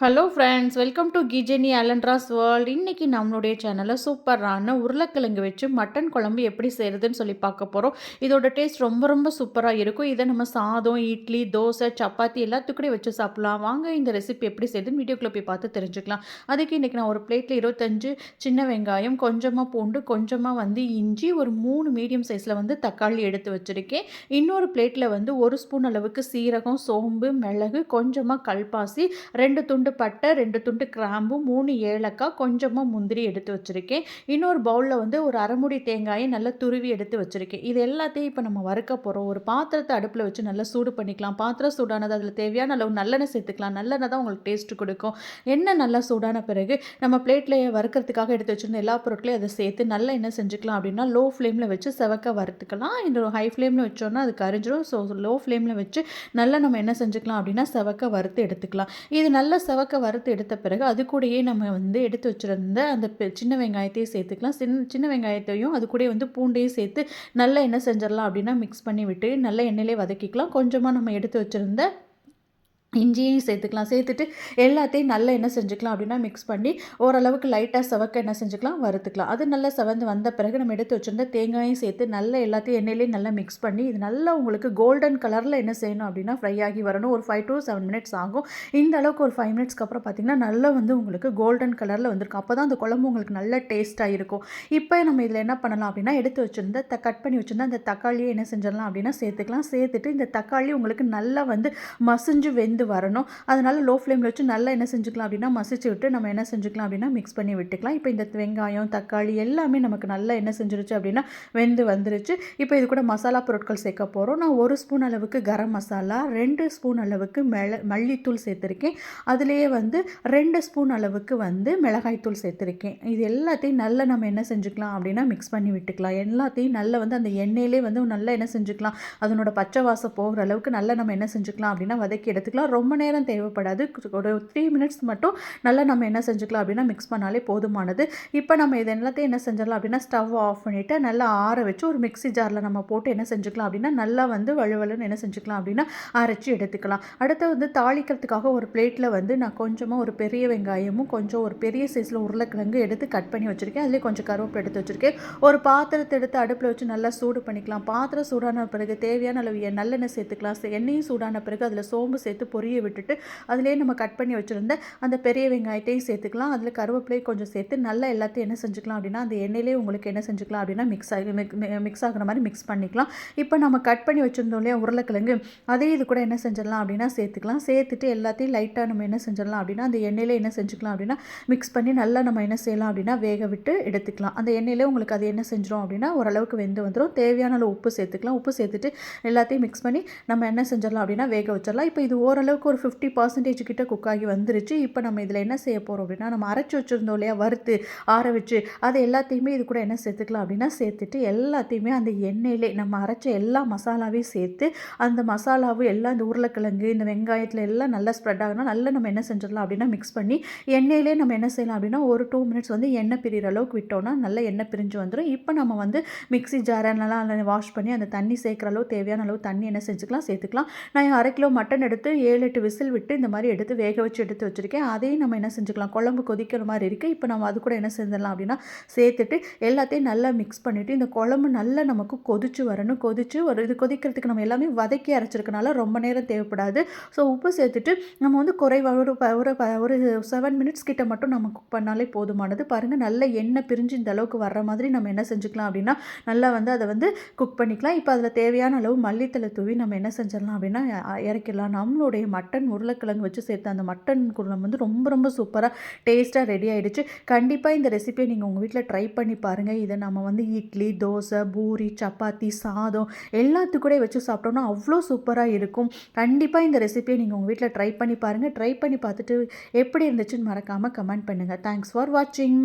Hello friends welcome to கிஜெனி அலன்ட்ராஸ் world இன்றைக்கி நம்மளுடைய சேனலில் சூப்பரான உருளைக்கிழங்கு வச்சு மட்டன் குழம்பு எப்படி செய்கிறதுன்னு சொல்லி பார்க்க போகிறோம் இதோட டேஸ்ட் ரொம்ப ரொம்ப சூப்பராக இருக்கும். இதை நம்ம சாதம் இட்லி தோசை சப்பாத்தி எல்லாத்துக்கூட வச்சு சாப்பிட்லாம். வாங்க இந்த ரெசிபி எப்படி செய்யுதுன்னு வீடியோக்குள்ளே போய் பார்த்து தெரிஞ்சுக்கலாம். அதுக்கு இன்றைக்கி நான் ஒரு பிளேட்டில் இருபத்தஞ்சு சின்ன வெங்காயம் கொஞ்சமாக பூண்டு கொஞ்சமாக வந்து இஞ்சி ஒரு மூணு மீடியம் சைஸில் வந்து தக்காளி எடுத்து வச்சுருக்கேன். இன்னொரு பிளேட்டில் வந்து ஒரு ஸ்பூன் அளவுக்கு சீரகம் சோம்பு மிளகு கொஞ்சமாக கல்பாசி ரெண்டு துண்டு துண்டு பட்டை ரெண்டு துண்டு கிராம்பு மூணு ஏலக்காய் கொஞ்சமாக முந்திரி எடுத்து வச்சுருக்கேன். இன்னொரு பவுலில் வந்து ஒரு அரைமுடி தேங்காயை நல்லா துருவி எடுத்து வச்சுருக்கேன். இது எல்லாத்தையும் இப்போ நம்ம வறுக்க போகிறோம் ஒரு பாத்திரத்தை அடுப்பில் வச்சு நல்லா சூடு பண்ணிக்கலாம். பாத்திரம் சூடானது அதில் தேவையான அளவு நல்லெண்ணெய் சேர்த்துக்கலாம். நல்லெண்ணெய் தான் உங்களுக்கு டேஸ்ட்டு கொடுக்கும். எண்ணெய் நல்லா சூடான பிறகு நம்ம பிளேட்டில் வறுக்கிறதுக்காக எடுத்து வச்சுருந்த எல்லா பொருட்களையும் அதை சேர்த்து நல்லா என்ன செஞ்சுக்கலாம் அப்படின்னா லோ ஃப்ளேமில் வச்சு செவக்க வறுத்துக்கலாம். இந்த ஹை ஃப்ளேமில் வச்சோன்னா அது கரிஞ்சிடும் ஸோ லோ ஃப்ளேமில் வச்சு நல்லா நம்ம என்ன செஞ்சுக்கலாம் அப்படின்னா செவக்க வறுத்து எடுத்துக்கலாம். இது நல்லா செவக்க வறுத்து எடுத்த பிறகு அது கூடயே நம்ம வந்து எடுத்து வச்சுருந்த அந்த சின்ன வெங்காயத்தையும் சேர்த்துக்கலாம். சின்ன சின்ன வெங்காயத்தையும் அது கூட வந்து பூண்டையும் சேர்த்து நல்ல எண்ணெய் செஞ்சிடலாம் அப்படின்னா மிக்ஸ் பண்ணி விட்டு நல்ல எண்ணெயிலே வதக்கிக்கலாம். கொஞ்சமாக நம்ம எடுத்து வச்சுருந்த இஞ்சியும் சேர்த்துக்கலாம். சேர்த்துட்டு எல்லாத்தையும் நல்லா என்ன செஞ்சுக்கலாம் அப்படின்னா மிக்ஸ் பண்ணி ஓரளவுக்கு லைட்டாக செவக்க என்ன செஞ்சுக்கலாம் வறுத்துக்கலாம். அது நல்லா செவந்து வந்த பிறகு நம்ம எடுத்து வச்சுருந்த தேங்காயும் சேர்த்து நல்லா எல்லாத்தையும் எண்ணெயிலையும் நல்லா மிக்ஸ் பண்ணி இது நல்லா உங்களுக்கு கோல்டன் கலரில் என்ன செய்யணும் அப்படின்னா ஃப்ரை ஆகி வரணும். ஒரு ஃபைவ் டு செவன் மினிட்ஸ் ஆகும். இந்த அளவுக்கு ஒரு ஃபைவ் மினிட்ஸ்க்கு அப்புறம் பார்த்திங்கன்னா நல்லா வந்து உங்களுக்கு கோல்டன் கலரில் வந்திருக்கும். அப்போ தான் அந்த குழம்பு உங்களுக்கு நல்ல டேஸ்ட்டாக இருக்கும். இப்போ நம்ம இதில் என்ன பண்ணலாம் அப்படின்னா எடுத்து வச்சுருந்த த கட் பண்ணி வச்சுருந்தா அந்த தக்காளியை என்ன செஞ்சிடலாம் அப்படின்னா சேர்த்துக்கலாம். சேர்த்துட்டு இந்த தக்காளி உங்களுக்கு நல்லா வந்து மசிஞ்சு வெந்து வரணும். அதனால் லோ ஃப்ளேமில் வச்சு நல்லா என்ன செஞ்சுக்கலாம் அப்படின்னா மசிச்சு விட்டு நம்ம என்ன செஞ்சுக்கலாம் அப்படின்னா மிக்ஸ் பண்ணி விட்டுக்கலாம். இப்போ இந்த வெங்காயம் தக்காளி எல்லாமே நமக்கு நல்லா என்ன செஞ்சிருச்சு அப்படின்னா வெந்து வந்துருச்சு. இப்போ இது கூட மசாலா பொருட்கள் சேர்க்க போகிறோம் நான் ஒரு ஸ்பூன் அளவுக்கு கரம் மசாலா ரெண்டு ஸ்பூன் அளவுக்கு மெள மல்லித்தூள் சேர்த்துருக்கேன். அதுலேயே வந்து ரெண்டு ஸ்பூன் அளவுக்கு வந்து மிளகாய்த்தூள் சேர்த்துருக்கேன். இது எல்லாத்தையும் நல்லா நம்ம என்ன செஞ்சுக்கலாம் அப்படின்னா மிக்ஸ் பண்ணி விட்டுக்கலாம். எல்லாத்தையும் நல்லா வந்து அந்த எண்ணெயிலே வந்து நல்லா என்ன செஞ்சுக்கலாம். அதனோட பச்சை வாசம் போகிற அளவுக்கு நல்லா நம்ம என்ன செஞ்சுக்கலாம் அப்படின்னா வதக்கி எடுத்துக்கலாம். ரொம்ப நேரம் தேவைப்படாது. ஒரு த்ரீ மினிட்ஸ் மட்டும் நல்லா நம்ம என்ன செஞ்சுக்கலாம் அப்படின்னா மிக்ஸ் பண்ணாலே போதுமானது. இப்போ நம்ம இது எல்லாத்தையும் என்ன செஞ்சிடலாம் அப்படின்னா ஸ்டவ் ஆஃப் பண்ணிவிட்டு நல்லா ஆற வச்சு ஒரு மிக்ஸி ஜாரில் நம்ம போட்டு என்ன செஞ்சுக்கலாம் அப்படின்னா நல்லா வந்து வலுவலுன்னு என்ன செஞ்சுக்கலாம் அப்படின்னா அரைச்சி எடுத்துக்கலாம். அடுத்து வந்து தாளிக்கிறதுக்காக ஒரு பிளேட்டில் வந்து நான் கொஞ்சமாக ஒரு பெரிய வெங்காயமும் கொஞ்சம் ஒரு பெரிய சைஸில் உருளைக்கிழங்கு எடுத்து கட் பண்ணி வச்சுருக்கேன். அதுலேயே கொஞ்சம் கருவேப்பிலை எடுத்து வச்சுருக்கேன். ஒரு பாத்திரத்தை எடுத்து அடுப்பில் வச்சு நல்லா சூடு பண்ணிக்கலாம். பாத்திரம் சூடான பிறகு தேவையான அளவு நல்லெண்ணெய் சேர்த்துக்கலாம். எண்ணெயும் சூடான பிறகு அதில் சோம்பு சேர்த்து பொரிய விட்டுட்டு அதிலே நம்ம கட் பண்ணி வச்சுருந்த அந்த பெரிய வெங்காயத்தையும் சேர்த்துக்கலாம். அதில் கருவேப்பிலையும் கொஞ்சம் சேர்த்து நல்லா எல்லாத்தையும் என்ன செஞ்சுக்கலாம் அப்படின்னா அந்த எண்ணெயிலே உங்களுக்கு என்ன செஞ்சுக்கலாம் அப்படின்னா மிக்ஸ் ஆகி மிக்ஸ் ஆகிற மாதிரி மிக்ஸ் பண்ணிக்கலாம். இப்போ நம்ம கட் பண்ணி வச்சுருந்தோம் இல்லையா உருளைக்கிழங்கு அதே இது கூட என்ன செஞ்சிடலாம் அப்படின்னா சேர்த்துக்கலாம். சேர்த்துட்டு எல்லாத்தையும் லைட்டாக நம்ம என்ன செஞ்சிடலாம் அப்படின்னா அந்த எண்ணெயில் என்ன செஞ்சுக்கலாம் அப்படின்னா மிக்ஸ் பண்ணி நல்லா நம்ம என்ன செய்யலாம் அப்படின்னா வேக விட்டு எடுத்துக்கலாம். அந்த எண்ணெயிலே உங்களுக்கு அது என்ன செஞ்சிடும் அப்படின்னா ஓரளவுக்கு வெந்து வந்துடும் தேவையான அளவு உப்பு சேர்த்துக்கலாம். உப்பு சேர்த்துட்டு எல்லாத்தையும் மிக்ஸ் பண்ணி நம்ம என்ன செஞ்சிடலாம் அப்படின்னா வேக வச்சிடலாம். இப்போ இது ஓரளவு ஓரளவுக்கு ஒரு ஃபிஃப்டி பர்சன்டேஜ் கிட்ட குக் ஆகி வந்துருச்சு. இப்போ நம்ம இதில் என்ன செய்ய போகிறோம் அப்படின்னா நம்ம அரைச்சி வச்சுருந்தோம் இல்லையா வறுத்து ஆற வச்சு அதை எல்லாத்தையுமே இது கூட என்ன சேர்த்துக்கலாம் அப்படின்னா சேர்த்துட்டு எல்லாத்தையுமே அந்த எண்ணெயிலே நம்ம அரைச்ச எல்லா மசாலாவையும் சேர்த்து அந்த மசாலாவும் எல்லாம் இந்த உருளைக்கிழங்கு இந்த வெங்காயத்தில் எல்லாம் நல்லா ஸ்ப்ரெட் ஆகணும் நல்லா நம்ம என்ன செஞ்சிடலாம் அப்படின்னா மிக்ஸ் பண்ணி எண்ணெயிலே நம்ம என்ன செய்யலாம் அப்படின்னா ஒரு டூ மினிட்ஸ் வந்து எண்ணெய் பிரிகிற அளவுக்கு விட்டோம்னா நல்லா எண்ணெய் பிரிஞ்சு வந்துடும் இப்போ நம்ம வந்து மிக்ஸி ஜாரை நல்லா வாஷ் பண்ணி அந்த தண்ணி சேர்க்குற அளவு தேவையான அளவு தண்ணி என்ன செஞ்சுக்கலாம் சேர்த்துக்கலாம். நான் அரை கிலோ மட்டன் எடுத்து ஏழு எட்டு விசில் விட்டு இந்த மாதிரி எடுத்து வேக வச்சு எடுத்து வச்சுருக்கேன். அதையும் நம்ம என்ன செஞ்சுக்கலாம்? குழம்பு கொதிக்கிற மாதிரி இருக்குது இப்போ நம்ம அது கூட என்ன செஞ்சிடலாம் அப்படின்னா சேர்த்துட்டு எல்லாத்தையும் நல்லா மிக்ஸ் பண்ணிவிட்டு இந்த குழம்பு நல்லா நமக்கு கொதிச்சு வரணும். கொதிச்சு ஒரு இது கொதிக்கிறதுக்கு நம்ம எல்லாமே வதக்கி அரைச்சிருக்கனால ரொம்ப நேரம் தேவைப்படாது. ஸோ உப்பு சேர்த்துட்டு நம்ம வந்து குறைவாக ஒரு ஒரு ஒரு செவன் மினிட்ஸ் கிட்ட மட்டும் நம்ம குக் பண்ணாலே போதுமானது. பாருங்கள் நல்ல எண்ணெய் பிரிஞ்சு இந்த அளவுக்கு வர்ற மாதிரி நம்ம என்ன செஞ்சுக்கலாம் அப்படின்னா நல்லா வந்து அதை வந்து குக் பண்ணிக்கலாம். இப்போ அதில் தேவையான அளவு மல்லித்தலை தூவி நம்ம என்ன செஞ்சிடலாம் அப்படின்னா இறக்கிடலாம். நம்மளுடைய மட்டன் உருளைக்கிழங்கு வச்சு சேர்த்து அந்த மட்டன் குழம்பு வந்து ரொம்ப ரொம்ப சூப்பராக டேஸ்ட்டாக ரெடி ஆகிடுச்சு கண்டிப்பாக இந்த ரெசிபியை நீங்கள் உங்கள் வீட்டில் ட்ரை பண்ணி பாருங்கள் இதை நம்ம வந்து இட்லி தோசை பூரி சப்பாத்தி சாதம் எல்லாத்துக்கூட வச்சு சாப்பிட்டோம்னா அவ்வளோ சூப்பராக இருக்கும். கண்டிப்பாக இந்த ரெசிபியை நீங்கள் உங்கள் வீட்டில் ட்ரை பண்ணி பாருங்கள் ட்ரை பண்ணி பார்த்துட்டு எப்படி இருந்துச்சுன்னு மறக்காமல் கமெண்ட் பண்ணுங்கள் தேங்க்ஸ் ஃபார் வாட்சிங்